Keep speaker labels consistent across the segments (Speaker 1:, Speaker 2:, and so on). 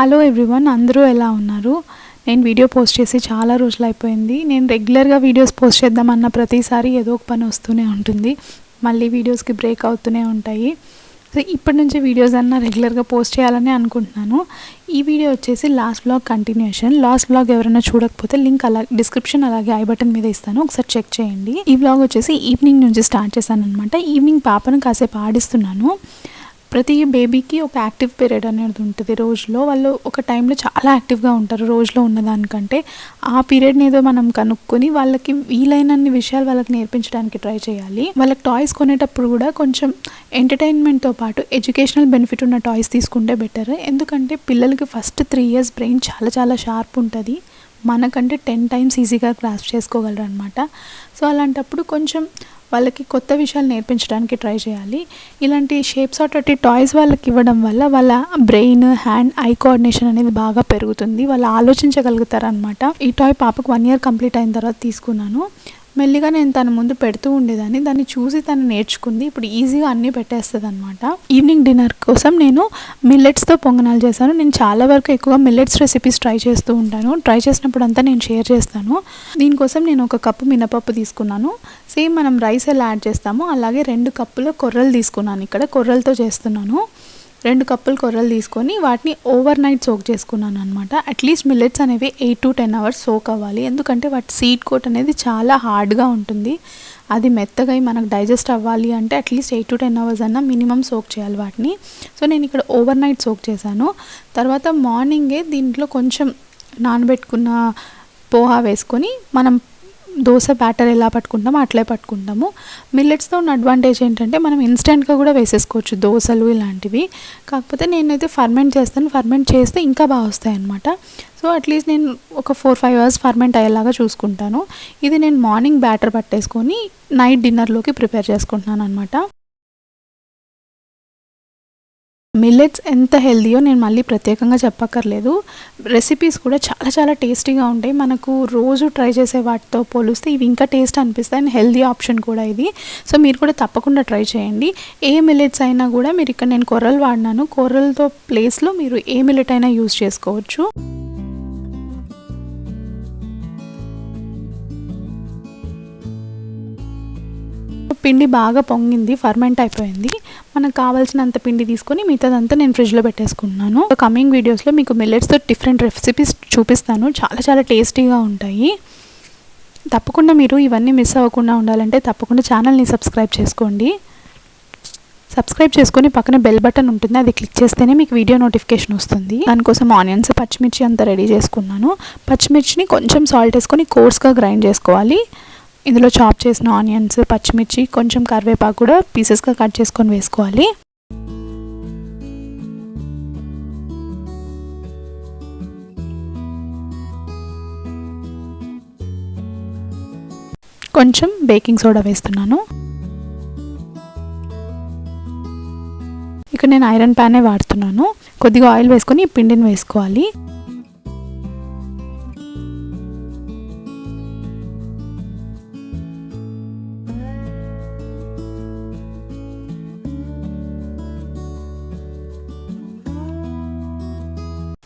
Speaker 1: Hello everyone అందరూ ఎలా ఉన్నారు? నేను వీడియో పోస్ట్ చేసి చాలా రోజులు అయిపోయింది. నేను రెగ్యులర్గా వీడియోస్ పోస్ట్ చేద్దామన్న ప్రతిసారి ఏదో ఒక పని వస్తూనే ఉంటుంది. మళ్ళీ వీడియోస్కి బ్రేక్ అవుతూనే ఉంటాయి. సో ఇప్పటి నుంచి వీడియోస్ అన్నా రెగ్యులర్గా పోస్ట్ చేయాలని అనుకుంటున్నాను. ఈ వీడియో వచ్చేసి last blog continuation last blog ఎవరైనా చూడకపోతే లింక్ అలా డిస్క్రిప్షన్ అలాగే ఐ బటన్ మీద ఇస్తాను. ఒకసారి చెక్ చేయండి. ఈ బ్లాగ్ వచ్చేసి ఈవినింగ్ నుంచి స్టార్ట్ చేశాను అనమాట ఈవినింగ్ పాపను కాసేపు ఆడిస్తున్నాను. ప్రతి బేబీకి ఒక యాక్టివ్ పీరియడ్ అనేది ఉంటుంది. రోజులో వాళ్ళు ఒక టైంలో చాలా యాక్టివ్గా ఉంటారు రోజులో ఉన్నదానికంటే ఆ పీరియడ్ని ఏదో మనం కనుక్కొని వాళ్ళకి వీలైనన్ని విషయాలు వాళ్ళకి నేర్పించడానికి ట్రై చేయాలి. వాళ్ళకి టాయ్స్ కొనేటప్పుడు కూడా కొంచెం ఎంటర్టైన్మెంట్తో పాటు ఎడ్యుకేషనల్ బెనిఫిట్ ఉన్న టాయ్స్ తీసుకుంటే బెటర్ ఎందుకంటే పిల్లలకి ఫస్ట్ త్రీ ఇయర్స్ బ్రెయిన్ చాలా చాలా షార్ప్ ఉంటుంది. మనకంటే టెన్ టైమ్స్ ఈజీగా గ్రాస్ప్ చేసుకోగలరు అనమాట సో అలాంటప్పుడు కొంచెం వాళ్ళకి కొత్త విషయాలు నేర్పించడానికి ట్రై చేయాలి. ఇలాంటి షేప్స్ ఆటోటి టాయ్స్ వాళ్ళకి ఇవ్వడం వల్ల వాళ్ళ బ్రెయిన్ హ్యాండ్ ఐ కోఆర్డినేషన్ అనేది బాగా పెరుగుతుంది. వాళ్ళు ఆలోచించగలుగుతారు అనమాట ఈ టాయ్ పాపకు వన్ ఇయర్ కంప్లీట్ అయిన తర్వాత తీసుకున్నాను. మెల్లిగా నేను తన ముందు పెడుతూ ఉండేదాన్ని. దాన్ని చూసి తను నేర్చుకుంది. ఇప్పుడు ఈజీగా అన్నీ పెట్టేస్తుంది అనమాట ఈవినింగ్ డిన్నర్ కోసం నేను మిల్లెట్స్తో పొంగనాలు చేశాను. నేను చాలా వరకు ఎక్కువగా మిల్లెట్స్ రెసిపీస్ ట్రై చేస్తూ ఉంటాను. ట్రై చేసినప్పుడు అంతా నేను షేర్ చేస్తాను. దీనికోసం నేను ఒక కప్పు మినపప్పు తీసుకున్నాను. సేమ్ మనం రైస్ ఎలా యాడ్ చేస్తామో అలాగే రెండు కప్పుల కొర్రలు తీసుకున్నాను ఇక్కడ. కొర్రలతో చేస్తున్నాను. రెండు కప్పులు కొర్రలు తీసుకొని వాటిని ఓవర్ నైట్ సోక్ చేసుకున్నాను అనమాట అట్లీస్ట్ మిల్లెట్స్ అనేవి eight to ten hours soak అవ్వాలి. ఎందుకంటే వాటి సీడ్ కోట్ అనేది చాలా హార్డ్గా ఉంటుంది. అది మెత్తగా అయి మనకు డైజెస్ట్ అవ్వాలి అంటే at least eight to ten hours అన్నా మినిమం సోక్ చేయాలి వాటిని. సో నేను ఇక్కడ ఓవర్ నైట్ సోక్ చేశాను. తర్వాత మార్నింగే దీంట్లో కొంచెం నానబెట్టుకున్న పోహా వేసుకొని మనం దోశ బ్యాటర్ ఎలా పట్టుకుంటామో అట్లే పట్టుకుంటాము. మిల్లెట్స్తో ఉన్న అడ్వాంటేజ్ ఏంటంటే మనం ఇన్స్టెంట్గా కూడా వేసేసుకోవచ్చు దోశలు ఇలాంటివి. కాకపోతే నేనైతే ఫర్మెంట్ చేస్తాను. ఫర్మెంట్ చేస్తే ఇంకా బాగా వస్తాయనమాట సో అట్లీస్ట్ నేను ఒక ఫోర్ ఫైవ్ అవర్స్ ఫర్మెంట్ అయ్యేలాగా చూసుకుంటాను. ఇది నేను మార్నింగ్ బ్యాటర్ పట్టేసుకొని నైట్ డిన్నర్లోకి ప్రిపేర్ చేసుకుంటున్నాను అనమాట మిల్లెట్స్ ఎంత హెల్దీయో నేను మళ్ళీ ప్రత్యేకంగా చెప్పక్కర్లేదు. రెసిపీస్ కూడా చాలా చాలా టేస్టీగా ఉంటాయి. మనకు రోజు ట్రై చేసే వాటితో పోలిస్తే ఇవి ఇంకా టేస్ట్ అనిపిస్తాయి. అండ్ హెల్దీ ఆప్షన్ కూడా ఇది. సో మీరు కూడా తప్పకుండా ట్రై చేయండి. ఏ మిల్లెట్స్ అయినా కూడా మీరు ఇక్కడ నేను కొర్రలు వాడినాను. కొర్రలతో ప్లేస్లో మీరు ఏ మిల్లెట్ అయినా యూస్ చేసుకోవచ్చు. పిండి బాగా పొంగింది ఫర్మెంట్ అయిపోయింది. మనకు కావాల్సినంత పిండి తీసుకొని మిగతాదంతా నేను ఫ్రిడ్జ్లో పెట్టేసుకున్నాను కమింగ్ వీడియోస్లో మీకు మిల్లెట్స్తో డిఫరెంట్ రెసిపీస్ చూపిస్తాను. చాలా చాలా టేస్టీగా ఉంటాయి. తప్పకుండా మీరు ఇవన్నీ మిస్ అవ్వకుండా ఉండాలంటే తప్పకుండా ఛానల్ని సబ్స్క్రైబ్ చేసుకోండి. సబ్స్క్రైబ్ చేసుకొని పక్కన బెల్ బటన్ ఉంటుంది. అది క్లిక్ చేస్తేనే మీకు వీడియో నోటిఫికేషన్ వస్తుంది. దానికోసం ఆనియన్స్ పచ్చిమిర్చి అంతా రెడీ చేసుకున్నాను. పచ్చిమిర్చిని కొంచెం సాల్ట్ వేసుకొని కోర్స్గా గ్రైండ్ చేసుకోవాలి. ఇందులో చాప్ చేసిన ఆనియన్స్ పచ్చిమిర్చి కొంచెం కరివేపాకు కూడా పీసెస్గా కట్ చేసుకొని వేసుకోవాలి. కొంచెం బేకింగ్ సోడా వేస్తున్నాను. ఇక్కడ నేను ఐరన్ ప్యానే వాడుతున్నాను. కొద్దిగా ఆయిల్ వేసుకొని పిండిని వేసుకోవాలి.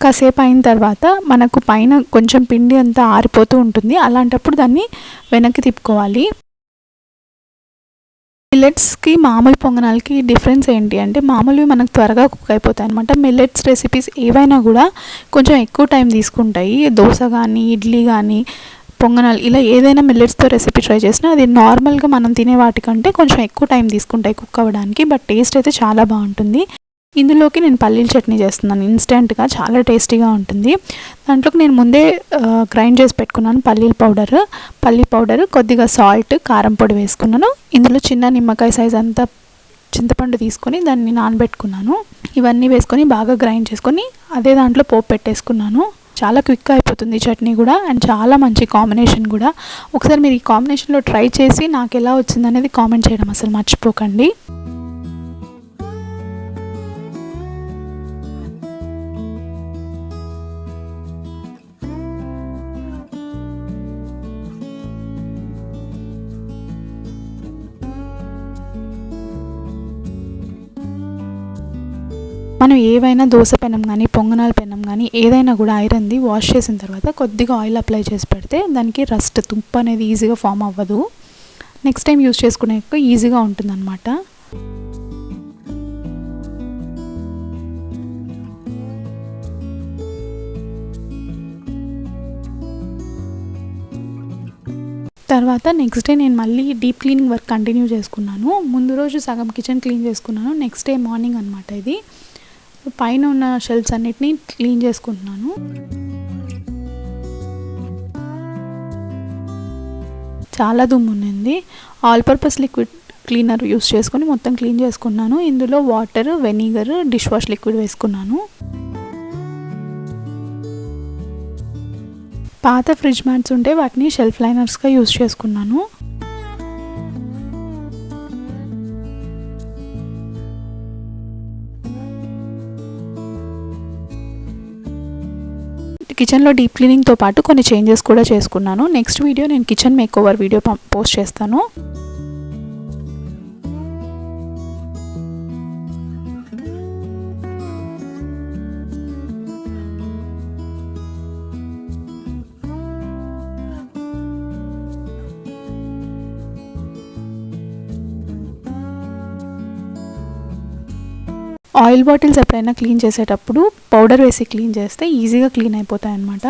Speaker 1: కాసేపు అయిన తర్వాత మనకు పైన కొంచెం పిండి అంతా ఆరిపోతూ ఉంటుంది. అలాంటప్పుడు దాన్ని వెనక్కి తిప్పుకోవాలి. మిల్లెట్స్కి మామూలు పొంగనాలకి డిఫరెన్స్ ఏంటి అంటే మామూలువి మనకు త్వరగా కుక్ అయిపోతాయి అనమాట మిల్లెట్స్ రెసిపీస్ ఏవైనా కూడా కొంచెం ఎక్కువ టైం తీసుకుంటాయి. దోశ కానీ ఇడ్లీ కానీ పొంగనాలు ఇలా ఏదైనా మిల్లెట్స్తో రెసిపీ ట్రై చేసినా అది నార్మల్గా మనం తినే వాటికంటే కొంచెం ఎక్కువ టైం తీసుకుంటాయి కుక్ అవ్వడానికి. బట్ టేస్ట్ అయితే చాలా బాగుంటుంది. ఇందులోకి నేను పల్లీల చట్నీ చేస్తున్నాను. ఇన్స్టెంట్గా చాలా టేస్టీగా ఉంటుంది. దాంట్లోకి నేను ముందే గ్రైండ్ చేసి పెట్టుకున్నాను పల్లీల పౌడర్. పల్లీ పౌడర్ కొద్దిగా సాల్ట్ కారం పొడి వేసుకున్నాను. ఇందులో చిన్న నిమ్మకాయ సైజ్ అంతా చింతపండు తీసుకొని దాన్ని నానబెట్టుకున్నాను. ఇవన్నీ వేసుకొని బాగా గ్రైండ్ చేసుకొని అదే దాంట్లో పోపు పెట్టేసుకున్నాను. చాలా క్విక్గా అయిపోతుంది చట్నీ కూడా అండ్ చాలా మంచి కాంబినేషన్ కూడా. ఒకసారి మీరు ఈ కాంబినేషన్లో ట్రై చేసి నాకు ఎలా వచ్చిందనేది కామెంట్ చేయడం అసలు మర్చిపోకండి. మనం ఏవైనా దోశ పెనం కానీ పొంగనాల పెనం కానీ ఏదైనా కూడా ఐరన్ది వాష్ చేసిన తర్వాత కొద్దిగా ఆయిల్ అప్లై చేసి పెడితే దానికి రస్ట్ తుప్పు అనేది ఈజీగా ఫామ్ అవ్వదు. నెక్స్ట్ టైం యూస్ చేసుకునే ఈజీగా ఉంటుందన్నమాట. తర్వాత నెక్స్ట్ డే నేను మళ్ళీ డీప్ క్లీనింగ్ వర్క్ కంటిన్యూ చేసుకున్నాను. ముందు రోజు సగం కిచెన్ క్లీన్ చేసుకున్నాను. నెక్స్ట్ డే మార్నింగ్ అనమాట ఇది. పైన ఉన్న షెల్ఫ్స్ అన్నిటినీ క్లీన్ చేసుకుంటున్నాను. చాలా దుమ్ము ఉన్నింది. All purpose liquid cleaner use చేసుకొని మొత్తం క్లీన్ చేసుకున్నాను. ఇందులో water vinegar dish wash liquid వేసుకున్నాను. పాత ఫ్రిడ్జ్ మ్యాట్స్ ఉంటే వాటిని షెల్ఫ్ లైనర్స్గా యూస్ చేసుకున్నాను. కిచెన్లో డీప్ క్లీనింగ్తో పాటు కొన్ని చేంజెస్ కూడా చేసుకున్నాను. నెక్స్ట్ వీడియో నేను kitchen make over video post చేస్తాను. ఆయిల్ బాటిల్స్ ఎప్పుడైనా క్లీన్ చేసేటప్పుడు పౌడర్ వేసి క్లీన్ చేస్తే ఈజీగా క్లీన్ అయిపోతాయి అనమాట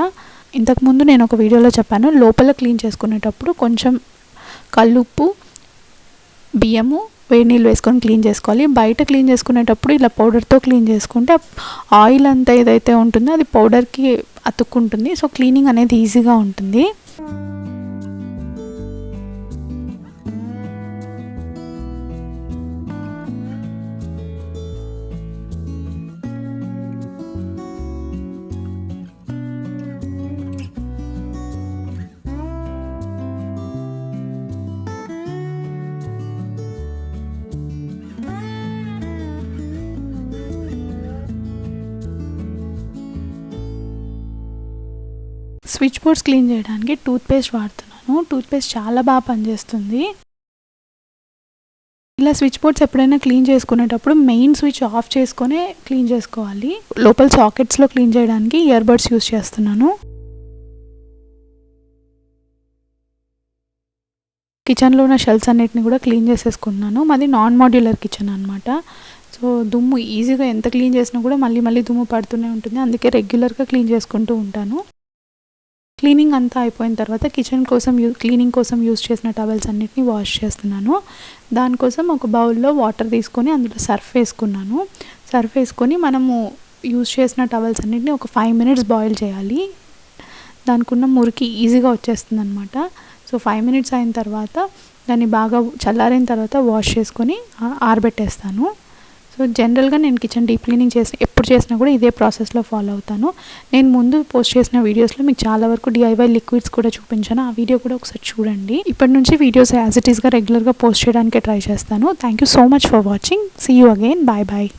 Speaker 1: ఇంతకుముందు నేను ఒక వీడియోలో చెప్పాను లోపల క్లీన్ చేసుకునేటప్పుడు కొంచెం కల్లుప్పు బియ్యము వేడి నీళ్ళు వేసుకొని క్లీన్ చేసుకోవాలి. బయట క్లీన్ చేసుకునేటప్పుడు ఇలా పౌడర్తో క్లీన్ చేసుకుంటే ఆయిల్ అంతా ఏదైతే ఉంటుందో అది పౌడర్కి అతుక్కుంటుంది. సో క్లీనింగ్ అనేది ఈజీగా ఉంటుంది. స్విచ్ బోర్డ్స్ క్లీన్ చేయడానికి టూత్పేస్ట్ వాడుతున్నాను. టూత్పేస్ట్ చాలా బాగా పనిచేస్తుంది. ఇలా స్విచ్ బోర్డ్స్ ఎప్పుడైనా క్లీన్ చేసుకునేటప్పుడు మెయిన్ స్విచ్ ఆఫ్ చేసుకొని క్లీన్ చేసుకోవాలి. లోపల సాకెట్స్లో క్లీన్ చేయడానికి ఇయర్ బడ్స్ యూస్ చేస్తున్నాను. కిచెన్లో ఉన్న షెల్ఫ్స్ అన్నిటిని కూడా క్లీన్ చేసేసుకున్నాను మాది నాన్ మాడ్యులర్ కిచెన్ అనమాట సో దుమ్ము ఈజీగా ఎంత క్లీన్ చేసినా కూడా మళ్ళీ మళ్ళీ దుమ్ము పడుతూనే ఉంటుంది. అందుకే రెగ్యులర్గా క్లీన్ చేసుకుంటూ ఉంటాను. క్లీనింగ్ అంతా అయిపోయిన తర్వాత కిచెన్ కోసం యూ క్లీనింగ్ కోసం యూజ్ చేసిన టవల్స్ అన్నిటిని వాష్ చేస్తున్నాను. దానికోసం ఒక బౌల్లో వాటర్ తీసుకొని అందులో సర్ఫ్ వేసుకున్నాను. సర్ఫ్ వేసుకొని మనము యూస్ చేసిన టవల్స్ అన్నిటిని ఒక ఫైవ్ మినిట్స్ బాయిల్ చేయాలి. దానికి ఉన్న మురికి ఈజీగా వచ్చేస్తుంది అనమాట సో ఫైవ్ మినిట్స్ అయిన తర్వాత దాన్ని బాగా చల్లారిన తర్వాత వాష్ చేసుకొని ఆరబెట్టేస్తాను. సో జనరల్గా నేను కిచెన్ డీప్ క్లీనింగ్ చేసి ఎప్పుడు చేసినా కూడా ఇదే ప్రాసెస్లో ఫాలో అవుతాను. నేను ముందు పోస్ట్ చేసిన వీడియోస్లో మీకు చాలా వరకు డిఐవై లిక్విడ్స్ కూడా చూపించాను. ఆ వీడియో కూడా ఒకసారి చూడండి. ఇప్పటి నుంచి వీడియోస్ యాజ్ ఇట్ ఈస్గా రెగ్యులర్గా పోస్ట్ చేయడానికి ట్రై చేస్తాను. Thank you so much for watching see you again bye bye